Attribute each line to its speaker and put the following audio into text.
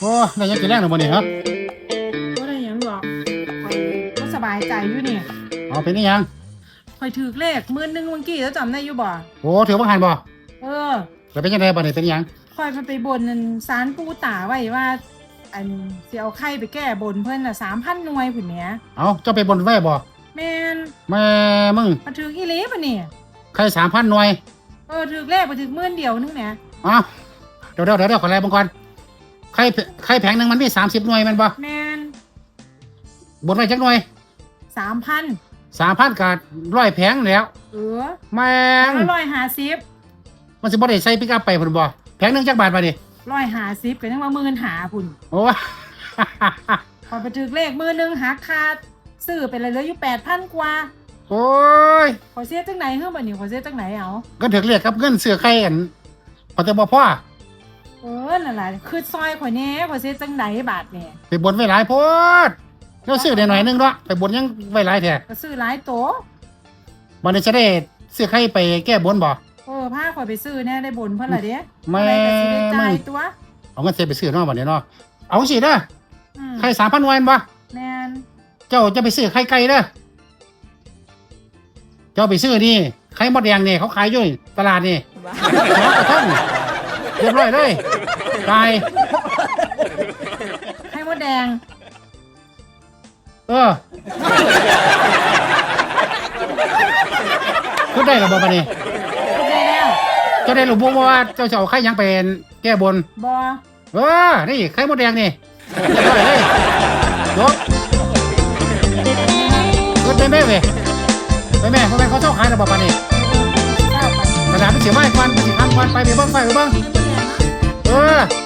Speaker 1: โอ้ได้ยังกินแรงหรือบ่นี่ฮะ
Speaker 2: บ่ได้หยังหรอกข่อยก็สบายใจอยู่นี่
Speaker 1: เอาเป็นนี่ยัง
Speaker 2: ข่อยถือเลขหมื่นหนึงเมื่อกี้แล้วจำได้อยู่บ่
Speaker 1: โอ้ถือว่าหันบ่
Speaker 2: เออ
Speaker 1: แล้วเป็นยังไงบ่นี่เป็นยัง
Speaker 2: ข่อยไปไปบนนั่นศาลปู่ตาไว้ว่า อันสิเอาไข่ไปแก้บนเพิ่นน่ะ3,000หน่วยพุ่นแหม
Speaker 1: เอาเจ้าไปบนไว้บ่
Speaker 2: แม่น
Speaker 1: แม่มึง
Speaker 2: มาถืออีหลีปะนี่
Speaker 1: ใครสามพันหน่วย
Speaker 2: เออถือเลขมาถือหมื่นเดียวนึงแหม
Speaker 1: เอ้าเดี๋ยวเดี๋ยวเดี๋ยวเดี๋ยวขอแรงบังก่อ นใครใครแผงหนึ่งมันมีสามสิบหน่วยแมันบ่
Speaker 2: แม่น
Speaker 1: บนไว้จักหน่วย
Speaker 2: สามพัน
Speaker 1: สามพันกับร้อยแผงแล้ว
Speaker 2: เออ
Speaker 1: แม่ง
Speaker 2: แล้วร้อยห้าสิบ
Speaker 1: มันสิบ่ได้ใส่ปิกอัพไปพุ่นบ่แผงหนึ่งจักบาทมาดิ
Speaker 2: ร้อยห้าสิบก็ยังว่าหมื่นหาพุ่น
Speaker 1: โอ้
Speaker 2: พอไปถือเลขหมื่นหนึงหักค่าซื้อไปเลยเหลืออยู่แปดพันกว่า
Speaker 1: โอ้ย
Speaker 2: ขอเสียจังไหนเฮ้ยบัดนี้ขอเสียจังไหนเอา
Speaker 1: ก็ถึกเรียกครับเงินเสือไข่กันพอจะบ่พ่อ
Speaker 2: เออนั่นแหละคือซอยข่อยแหน่ขอเสียจังไหนบาทเนี่ย
Speaker 1: ไปบนไว้หลายโพดแล้วซื้อได้หน่อยหนึงเนาะไปบนยังไว้หลายแท้
Speaker 2: ก็ซื้อหลายโต
Speaker 1: วันนี้จะได้เสือไข่ไปแก้บนบ่
Speaker 2: เออผ้าข่อยไปซื้อแน่ได้บนเพิ่นละเด้
Speaker 1: แม่
Speaker 2: อะไรก็สิได้จ่ายตัว
Speaker 1: เอาเงินเสียไปซื้อเนาะวันนี้เนาะเอาสิเด้อ
Speaker 2: อืม
Speaker 1: ไข่สามพันหน่วยแม่นบ่
Speaker 2: แม่น
Speaker 1: เจ้าจะไปซื้อไข่ไก่เด้อเจ้าไปซื้อนี่ไข่มดแดงนี่เขาขายอยู่นี่ตลาดนี่ร้อยกระท่องเรียบร้อยเลย ตาย
Speaker 2: ให้มดแดง
Speaker 1: เออก็ได้หรอบ่บัดนี้
Speaker 2: ได้แล้ว
Speaker 1: เจ้าได้หรือบ่ว่าเจ้าจะเอาไข่หยังเป็นแก้บน
Speaker 2: บอ
Speaker 1: เออ นี่ไข่มดแดงนี่เรียบร้อยเลยยกก็ไปแม่เว้ยไปแม่เพราะแม่เขาเจ้าขายหรอบ่บัดนี้
Speaker 2: เก้าไป
Speaker 1: กระดาษมันเสียไม้ควันมันสิทำควันไปไปเบ้างไปไปเบ้าง
Speaker 2: ไ